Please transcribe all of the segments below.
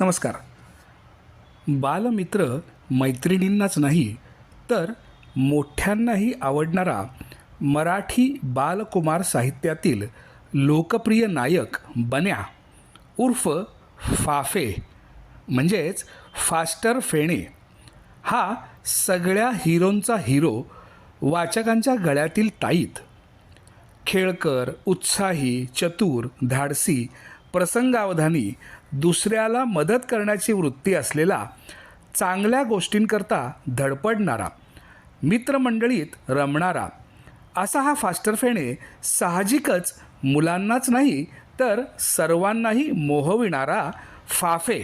नमस्कार. बालमित्र मैत्रिणींनाच नाही तर मोठ्यांनाही आवडणारा मराठी बालकुमार साहित्यातील लोकप्रिय नायक बन्या उर्फ फाफे म्हणजेच फास्टर फेणे हा सगळ्या हिरोंचा हिरो वाचकांच्या गळ्यातील ताईत. खेळकर उत्साही चतुर धाडसी प्रसंगावधानी दुसऱ्याला मदत करण्याची वृत्ती असलेला चांगल्या गोष्टींकरता धडपडणारा मित्रमंडळीत रमणारा असा हा फास्टर फेणे साहजिकच मुलांनाच नाही तर सर्वांनाही मोहविणारा फाफे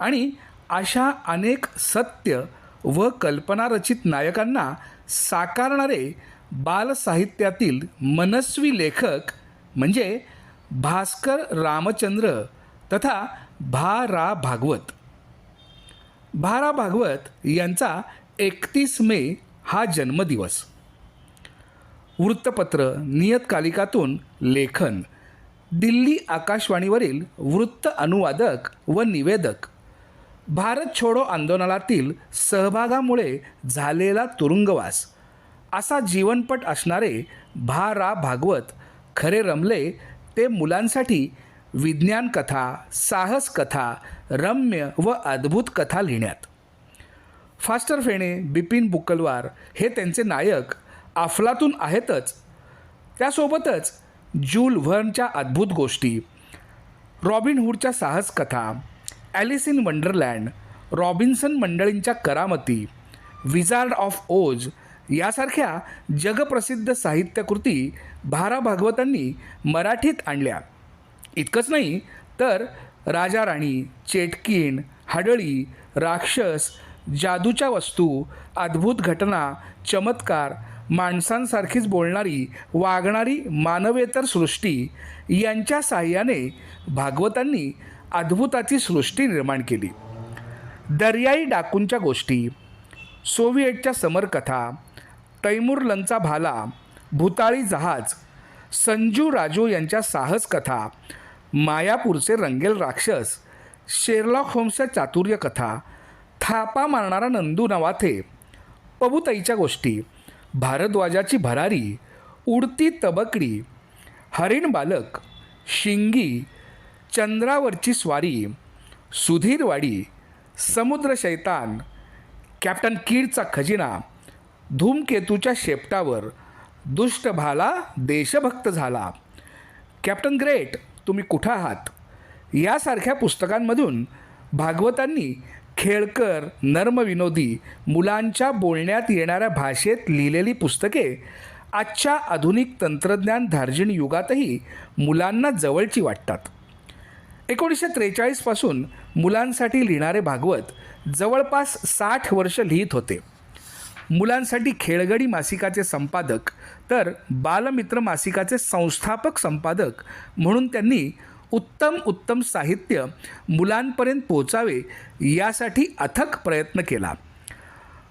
आणि अशा अनेक सत्य व कल्पनारचित नायकांना साकारणारे बालसाहित्यातील मनस्वी लेखक म्हणजे भास्कर रामचंद्र तथा भा रा भागवत. भा रा भागवत यांचा एकतीस मे हा जन्मदिवस. वृत्तपत्र नियतकालिकातून लेखन दिल्ली आकाशवाणीवरील वृत्त अनुवादक व निवेदक. भारत छोडो आंदोलनातील सहभागामुळे झालेला तुरुंगवास. असा जीवनपट असणारे भा रा भागवत खरे रमले ते मुलांसाठी विज्ञान कथा साहस कथा रम्य व अद्भुत कथा लिहिण्यात. फास्टर फेणे बिपिन बुक्कलवार हे त्यांचे नायक अफलातून आहेतच. त्यासोबतच जूल व्हर्नच्या अद्भुत गोष्टी रॉबिन हुडच्या साहस कथा ॲलिस इन वंडरलँड रॉबिन्सन मंडळींच्या करामती विजार्ड ऑफ ओज यासारख्या जगप्रसिद्ध साहित्यकृती भारा भागवतांनी मराठीत आणल्या. इतकंच नाही तर राजा राणी चेटकीण हडळी राक्षस जादूच्या वस्तू अद्भुत घटना चमत्कार माणसांसारखीच बोलणारी वागणारी मानवेतर सृष्टी यांच्या साह्याने भागवतांनी अद्भुताची सृष्टी निर्माण केली. दर्याई डाकूंच्या गोष्टी सोव्हिएटच्या समरकथा तैमूर भाला भूताळी जहाज संजू राजू यांच्या साहस कथा मायापूरचे रंगेल राक्षस शेरलॉक होम्सच्या चातुर्य कथा थापा मारणारा नंदू नवाथे पबुताईच्या गोष्टी भारद्वाजाची भरारी उडती तबकडी हरिण बालक शिंगी चंद्रावरची स्वारी सुधीरवाडी समुद्र शैतान कॅप्टन कीडचा खजिना धूमकेतूच्या शेपटावर दुष्ट भाला देशभक्त झाला. कॅप्टन ग्रेट तुम्ही कुठं आहात? यासारख्या पुस्तकांमधून भागवतांनी खेळकर नर्मविनोदी मुलांच्या बोलण्यात येणाऱ्या भाषेत लिहिलेली पुस्तके आजच्या आधुनिक तंत्रज्ञान धार्जिण युगातही मुलांना जवळची वाटतात. एकोणीसशे त्रेचाळीसपासून मुलांसाठी लिहिणारे भागवत जवळपास साठ वर्ष लिहित होते. मुलांसाठी खेळगडी मासिकाचे संपादक तर बालमित्र मासिकाचे संस्थापक संपादक म्हणून त्यांनी उत्तम उत्तम साहित्य मुलांपर्यंत पोचावे यासाठी अथक प्रयत्न केला.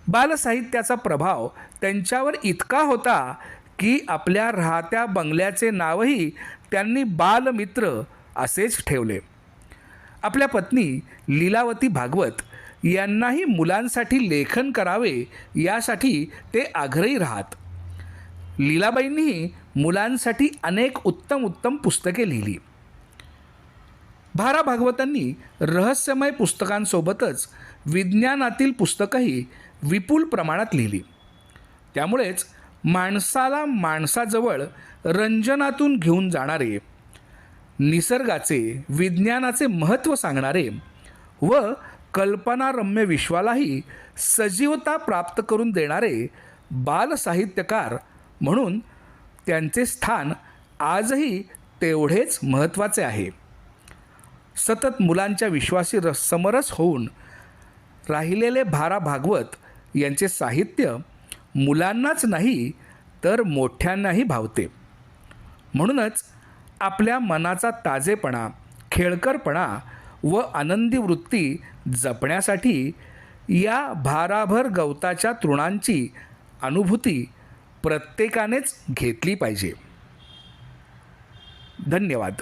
बालसाहित्याचा प्रभाव त्यांच्यावर इतका होता की आपल्या राहत्या बंगल्याचे नावही त्यांनी बालमित्र असेच ठेवले. आपल्या पत्नी लीलावती भागवत यांनाही मुलांसाठी लेखन करावे यासाठी ते आग्रही राहत. लीलाबाईंनीही मुलांसाठी अनेक उत्तम उत्तम पुस्तके लिहिली. भारा भागवतांनी रहस्यमय पुस्तकांसोबतच विज्ञानातील पुस्तकंही विपुल प्रमाणात लिहिली. त्यामुळेच माणसाला माणसाजवळ रंजनातून घेऊन जाणारे निसर्गाचे विज्ञानाचे महत्त्व सांगणारे व कल्पनारम्य विश्वालाही सजीवता प्राप्त करून देणारे बालसाहित्यकार म्हणून त्यांचे स्थान आजही तेवढेच महत्त्वाचे आहे. सतत मुलांच्या विश्वासी रस समरस होऊन राहिलेले भारा भागवत यांचे साहित्य मुलांनाच नाही तर मोठ्यांनाही भावते. म्हणूनच आपल्या मनाचा ताजेपणा खेळकरपणा व आनंदी वृत्ती जपण्यासाठी या भाराभर गवताच्या तृणांची अनुभूती प्रत्येकानेच घेतली पाहिजे. धन्यवाद.